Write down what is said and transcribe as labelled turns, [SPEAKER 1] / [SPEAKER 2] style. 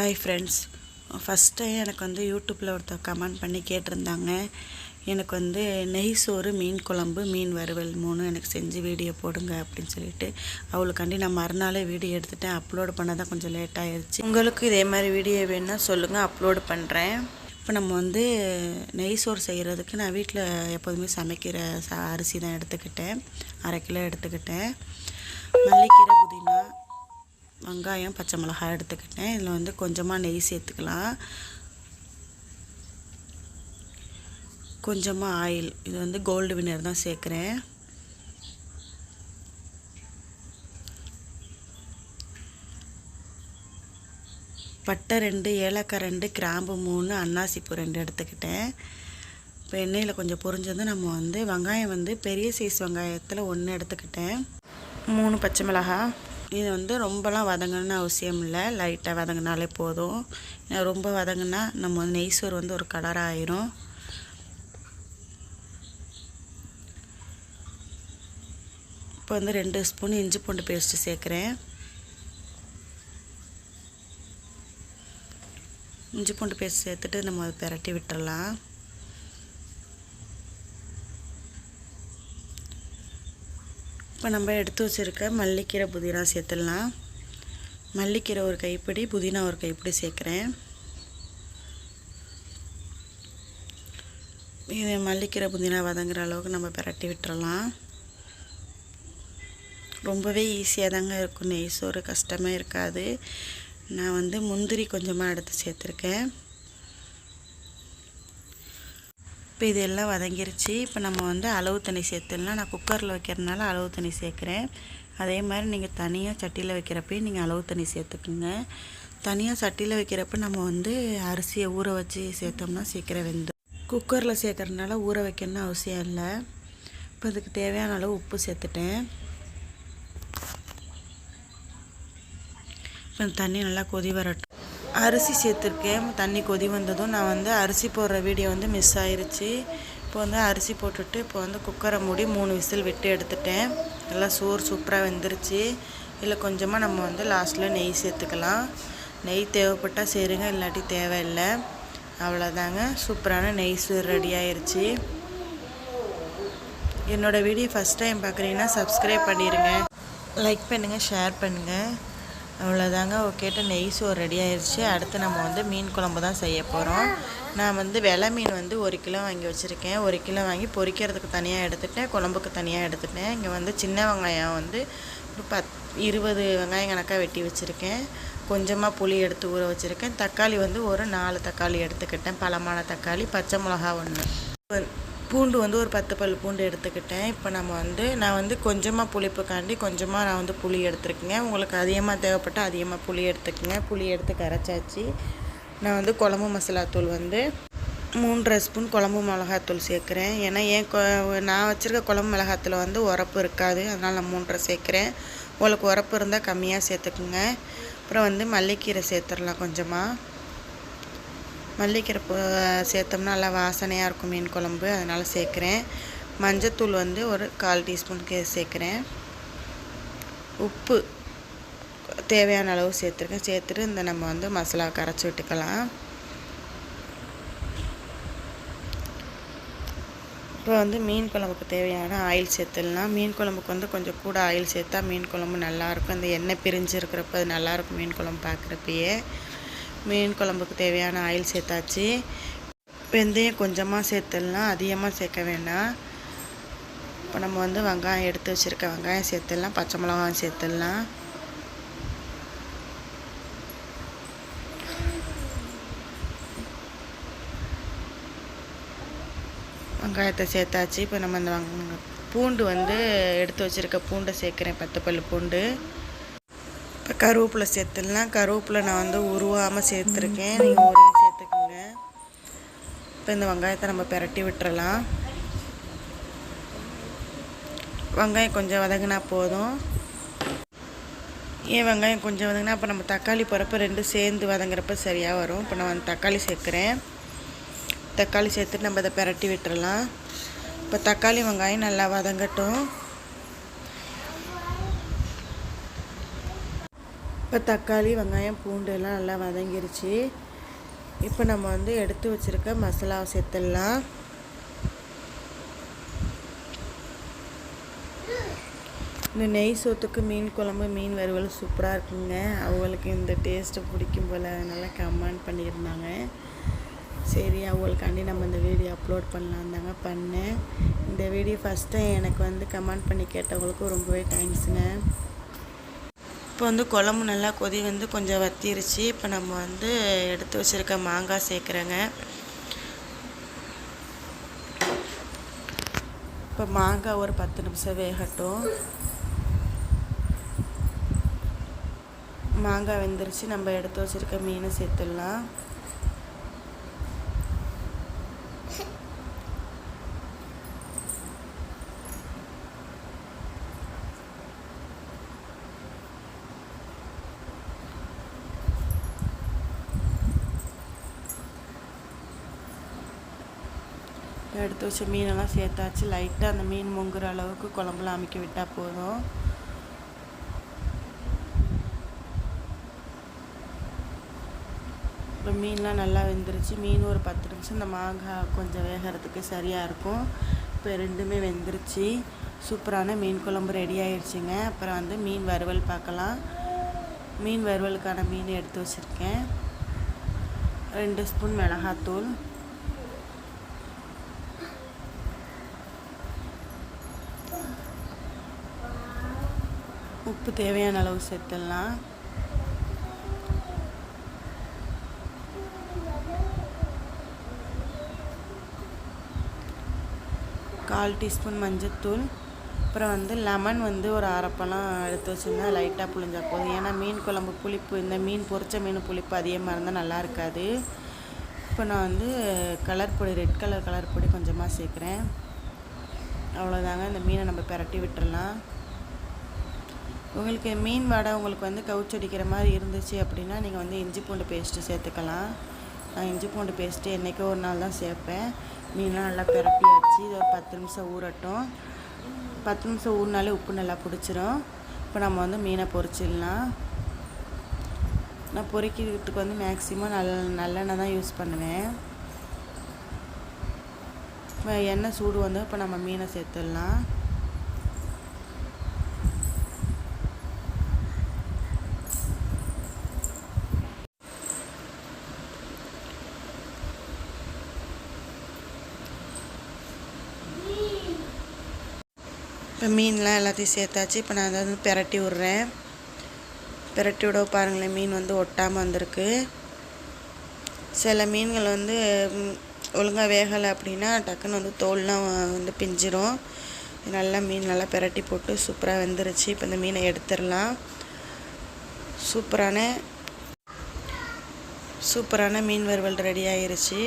[SPEAKER 1] Hi friends first time எனக்கு வந்து யூடியூப்பில் ஒருத்தர் கமெண்ட் பண்ணி கேட்டிருந்தாங்க. எனக்கு வந்து நெய் சோறு மீன் குழம்பு மீன் வறுவல் மூணு எனக்கு செஞ்சு வீடியோ போடுங்க அப்படின்னு சொல்லிட்டு அவளுக்காண்டி நான் மறுநாளே வீடியோ எடுத்துட்டேன். அப்லோடு பண்ண தான் கொஞ்சம் லேட் ஆயிடுச்சு இதே மாதிரி வீடியோ வேணும்னா சொல்லுங்கள் அப்லோடு பண்ணுறேன் இப்போ நம்ம வந்து நெய் சோறு செய்கிறதுக்கு நான் வீட்டில் எப்போதுமே சமைக்கிற அரிசி தான் எடுத்துக்கிட்டேன். அரை கிலோ எடுத்துக்கிட்டேன். மல்லிக்கீரை வெங்காயம் பச்சை மிளகாய் எடுத்துக்கிட்டேன். இதில் வந்து கொஞ்சமாக நெய் சேர்த்துக்கலாம். கொஞ்சமாக ஆயில் இது வந்து கோல்டு வினர் தான் சேர்க்குறேன். பட்டை ரெண்டு ஏலக்காய் ரெண்டு கிராம்பு மூணு அன்னாசிப்பூ ரெண்டு எடுத்துக்கிட்டேன். இப்போ எண்ணெயில் கொஞ்சம் பொரிஞ்சதும் நம்ம வந்து வெங்காயம் வந்து பெரிய சைஸ் வெங்காயத்தில் ஒன்று எடுத்துக்கிட்டேன். மூணு பச்சை மிளகாய். இது வந்து ரொம்பலாம் வதங்கணும்னு அவசியம் இல்லை. லைட்டாக வதங்கினாலே போதும். ரொம்ப வதங்கினா நம்ம நெய் சோறு வந்து ஒரு கலராக ஆயிரும். இப்போ வந்து ரெண்டு ஸ்பூன் இஞ்சி பூண்டு பேஸ்ட்டு சேர்க்குறேன். இஞ்சி பூண்டு பேஸ்ட் சேர்த்துட்டு நம்ம அதை பிரட்டி விட்டுடலாம் இப்போ நம்ம எடுத்து வச்சுருக்க மல்லிக்கீரை புதினா சேர்த்துடலாம். மல்லிக்கீரை ஒரு கைப்பிடி புதினா ஒரு கைப்பிடி சேர்க்குறேன். இது மல்லிக்கீரை புதினா வதங்குற அளவுக்கு நம்ம பிரட்டி விட்டுறலாம். ரொம்பவே ஈஸியாக தாங்க இருக்கும். நெய் சோறு கஷ்டமே இருக்காது. நான் வந்து முந்திரி கொஞ்சமாக எடுத்து சேர்த்துருக்கேன். இப்போ இதெல்லாம் வதங்கிருச்சு. இப்போ நம்ம வந்து அளவு தண்ணி சேர்த்துடலாம். நான் குக்கரில் வைக்கிறதுனால அளவு தண்ணி சேர்க்குறேன். அதே மாதிரி நீங்கள் தனியாக சட்டியில் வைக்கிறப்பையும் நீங்கள் அளவு தண்ணி சேர்த்துக்குங்க. தனியாக சட்டியில் வைக்கிறப்ப நம்ம வந்து அரிசியை ஊற வச்சு சேர்த்தோம்னா சீக்கிரம் வெந்து குக்கரில் சேர்க்குறதுனால ஊற வைக்கணும்னு அவசியம் இல்லை. இப்போ அதுக்கு தேவையான அளவு உப்பு சேர்த்துட்டேன். இப்போ தண்ணி நல்லா கொதி வரட்டும். அரிசி சேர்த்துருக்கேன். தண்ணி கொதி வந்ததும் நான் வந்து அரிசி போடுற வீடியோ வந்து மிஸ் ஆயிடுச்சு இப்போ வந்து அரிசி போட்டுட்டு இப்போ வந்து குக்கரை மூடி மூணு விசில் விட்டு எடுத்துட்டேன். நல்லா சோறு சூப்பராக வெந்துருச்சு. இல்லை கொஞ்சமாக நம்ம வந்து லாஸ்ட்டில் நெய் சேர்த்துக்கலாம். நெய் தேவைப்பட்டால் சேருங்க இல்லாட்டி தேவையில்லை. அவ்வளோதாங்க சூப்பரான நெய் சோறு ரெடி ஆயிடுச்சு என்னோடய வீடியோ ஃபஸ்ட் டைம் பார்க்குறீங்கன்னா சப்ஸ்கிரைப் பண்ணிடுங்க லைக் பண்ணுங்கள் ஷேர் பண்ணுங்கள் அவ்வளோதாங்க கேட்ட நெய் சோறு ரெடி ஆயிடுச்சு அடுத்து நம்ம வந்து மீன் குழம்பு தான் செய்ய போகிறோம் நான் வந்து வெலை மீன் வந்து ஒரு கிலோ வாங்கி வச்சுருக்கேன். ஒரு கிலோ வாங்கி பொரிக்கிறதுக்கு தனியாக எடுத்துட்டேன். குழம்புக்கு தனியாக எடுத்துட்டேன். இங்கே வந்து சின்ன வெங்காயம் வந்து ஒரு பத் இருபது வெங்காயம் கணக்காக வெட்டி வச்சுருக்கேன். கொஞ்சமாக புளி எடுத்து ஊற வச்சுருக்கேன். தக்காளி வந்து ஒரு நாலு தக்காளி எடுத்துக்கிட்டேன். பழமான தக்காளி பச்சை மிளகா ஒன்று பூண்டு வந்து ஒரு பத்து பல் பூண்டு எடுத்துக்கிட்டேன். இப்போ நம்ம வந்து நான் வந்து கொஞ்சமாக புளிப்புக்காண்டி கொஞ்சமாக நான் வந்து புளி எடுத்துருக்கேங்க. உங்களுக்கு அதிகமாக தேவைப்பட்டால் அதிகமாக புளி எடுத்துக்கோங்க. புளி எடுத்து கரைச்சாச்சு. நான் வந்து குழம்பு மசாலாத்தூள் வந்து மூன்றரை ஸ்பூன் குழம்பு மிளகாத்தூள் சேர்க்குறேன். ஏன்னா ஏன் நான் வச்சுருக்க குழம்பு மிளகாத்தூள் வந்து உரப்பு இருக்காது. அதனால் நான் மூன்றரை சேர்க்குறேன். உங்களுக்கு உரப்பு இருந்தால் கம்மியாக சேர்த்துக்குங்க. அப்புறம் வந்து மல்லிக்கீரை சேர்த்துடலாம் கொஞ்சமாக மல்லிக்கீரை சேர்த்தோம்னா நல்லா வாசனையாக இருக்கும் மீன் குழம்பு அதனால் சேர்க்குறேன். மஞ்சத்தூள் வந்து ஒரு கால் டீஸ்பூனுக்கு சேர்க்குறேன். உப்பு தேவையான அளவு சேர்த்துருக்கேன். சேர்த்துட்டு இந்த நம்ம வந்து மசாலா கரைச்சி விட்டுக்கலாம். இப்போ வந்து மீன் குழம்புக்கு தேவையான ஆயில் சேர்த்துடலாம். மீன் குழம்புக்கு வந்து கொஞ்சம் கூட ஆயில் சேர்த்தா மீன் குழம்பு நல்லாயிருக்கும் அந்த எண்ணெய் பிரிஞ்சு இருக்கிறப்ப அது நல்லாயிருக்கும் மீன் குழம்பு பார்க்குறப்பயே. மீன் குழம்புக்கு தேவையான ஆயில் சேர்த்தாச்சு. வெந்தயம் கொஞ்சமாக சேர்த்துடலாம் அதிகமாக சேர்க்க வேண்டாம். இப்போ நம்ம வந்து வெங்காயம் எடுத்து வச்சுருக்க வெங்காயம் சேர்த்துடலாம் பச்சை மிளகாயும் சேர்த்துடலாம். வெங்காயத்தை சேர்த்தாச்சு. இப்போ நம்ம அந்த பூண்டு வந்து எடுத்து வச்சுருக்க பூண்டை சேர்க்குறேன் பத்து பல் பூண்டு. கருவேப்பிலை சேர்த்துலாம் கருவேப்பிலை நான் வந்து உருவாமல் சேர்த்துருக்கேன். நீங்கள் உருவி சேர்த்துக்கோங்க. இப்போ இந்த வெங்காயத்தை நம்ம பிரட்டி விட்டுறலாம். வெங்காயம் கொஞ்சம் வதங்கினா போதும். ஏன் வெங்காயம் கொஞ்சம் வதங்கினா? அப்போ நம்ம தக்காளி போகிறப்ப ரெண்டு சேர்ந்து வதங்குறப்ப சரியாக வரும். இப்போ நான் வந்து தக்காளி சேர்க்குறேன். தக்காளி சேர்த்துட்டு நம்ம இதை பிரட்டி விட்டுறலாம். இப்போ தக்காளி வெங்காயம் நல்லா வதங்கட்டும். இப்போ தக்காளி வெங்காயம் பூண்டு எல்லாம் நல்லா வதங்கிருச்சு. இப்போ நம்ம வந்து எடுத்து வச்சுருக்க மசாலாவை சேர்த்துடலாம். இந்த நெய் சோத்துக்கு மீன் குழம்பு மீன் வறுவல் சூப்பராக இருக்குங்க. அவங்களுக்கு இந்த டேஸ்ட்டு பிடிக்கும் போல் நல்லா கமெண்ட் பண்ணியிருந்தாங்க. சரி அவங்களுக்காண்டி நம்ம இந்த வீடியோ அப்லோட் பண்ணலாம் தாங்க பண்ணேன். இந்த வீடியோ ஃபஸ்ட் டைம் எனக்கு வந்து கமெண்ட் பண்ணி கேட்டவங்களுக்கும் ரொம்பவே தேங்க்ஸுங்க இப்போ வந்து குழம்பு நல்லா கொதி வந்து கொஞ்சம் வத்திருச்சு. இப்போ நம்ம வந்து எடுத்து வச்சுருக்க மாங்காய் சேர்க்குறேங்க. இப்போ மாங்காய் ஒரு பத்து நிமிஷம் வேகட்டும். மாங்காய் வெந்துருச்சு. நம்ம எடுத்து வச்சுருக்க மீனை சேர்த்துடலாம். எடுத்து வச்ச மீனெல்லாம் சேர்த்தாச்சு. லைட்டாக அந்த மீன் முங்குற அளவுக்கு குழம்புலாம் அமைக்க விட்டால் போதும். இப்போ மீன்லாம் நல்லா வெந்துருச்சு. மீன் ஒரு பத்து நிமிஷம் இந்த மாங்காய் கொஞ்சம் வேகிறதுக்கு சரியாக இருக்கும். இப்போ ரெண்டுமே வெந்துருச்சு. சூப்பரான மீன் குழம்பு ரெடி ஆயிடுச்சுங்க அப்புறம் வந்து மீன் வறுவல் பார்க்கலாம். மீன் வறுவலுக்கான மீன் எடுத்து வச்சுருக்கேன். ரெண்டு ஸ்பூன் மிளகாத்தூள். உப்பு தேவையான அளவு சேர்த்துடலாம். கால் டீஸ்பூன் மஞ்சத்தூள். அப்புறம் வந்து லெமன் வந்து ஒரு அரைப்பெல்லாம் எடுத்து வச்சுருந்தேன் லைட்டாக புளிஞ்சா போதும். ஏன்னா மீன் குழம்பு புளிப்பு இந்த மீன் பொரிச்ச மீன் புளிப்பு அதிகமாக இருந்தால் நல்லா இருக்காது. இப்போ நான் வந்து கலர் பொடி ரெட் கலர் கலர் பொடி கொஞ்சமாக சேர்க்குறேன். அவ்வளோதாங்க இந்த மீனை நம்ம பிரட்டி விட்டுடலாம் உங்களுக்கு மீன் வடை உங்களுக்கு வந்து கவுச்சடிக்கிற மாதிரி இருந்துச்சு அப்படின்னா நீங்கள் வந்து இஞ்சி பூண்டு பேஸ்ட்டு சேர்த்துக்கலாம். நான் இஞ்சி பூண்டு பேஸ்ட்டு என்றைக்கோ ஒரு நாள் தான் சேர்ப்பேன். மீன்லாம் நல்லா பிரட்டியாச்சு. இது ஒரு பத்து நிமிஷம் ஊறட்டும். பத்து நிமிஷம் ஊறினாலே உப்பு நல்லா பிடிச்சிரும். இப்போ நம்ம வந்து மீனை பொரிச்சிடலாம். நான் பொறிக்கிறதுக்கு வந்து மேக்ஸிமம் நல்ல நல்லெண்ணெய் தான் யூஸ் பண்ணுவேன். இப்போ எண்ணெய் சூடு வந்து இப்போ நம்ம மீனை சேர்த்துடலாம். இப்போ மீன்லாம் எல்லாத்தையும் சேர்த்தாச்சு. இப்போ நான் அதை வந்து பிரட்டி விட்றேன். பிரட்டி விட பாருங்களேன் மீன் வந்து ஒட்டாமல் வந்திருக்கு. சில மீன்கள் வந்து ஒழுங்காக வேகலை அப்படின்னா டக்குன்னு வந்து தோல்லாம் வந்து பிஞ்சிரும். நல்லா மீன் நல்லா பிரட்டி போட்டு சூப்பராக வெந்துருச்சு. இப்போ இந்த மீனை எடுத்துடலாம். சூப்பரான சூப்பரான மீன் வறுவல் ரெடி ஆயிருச்சு.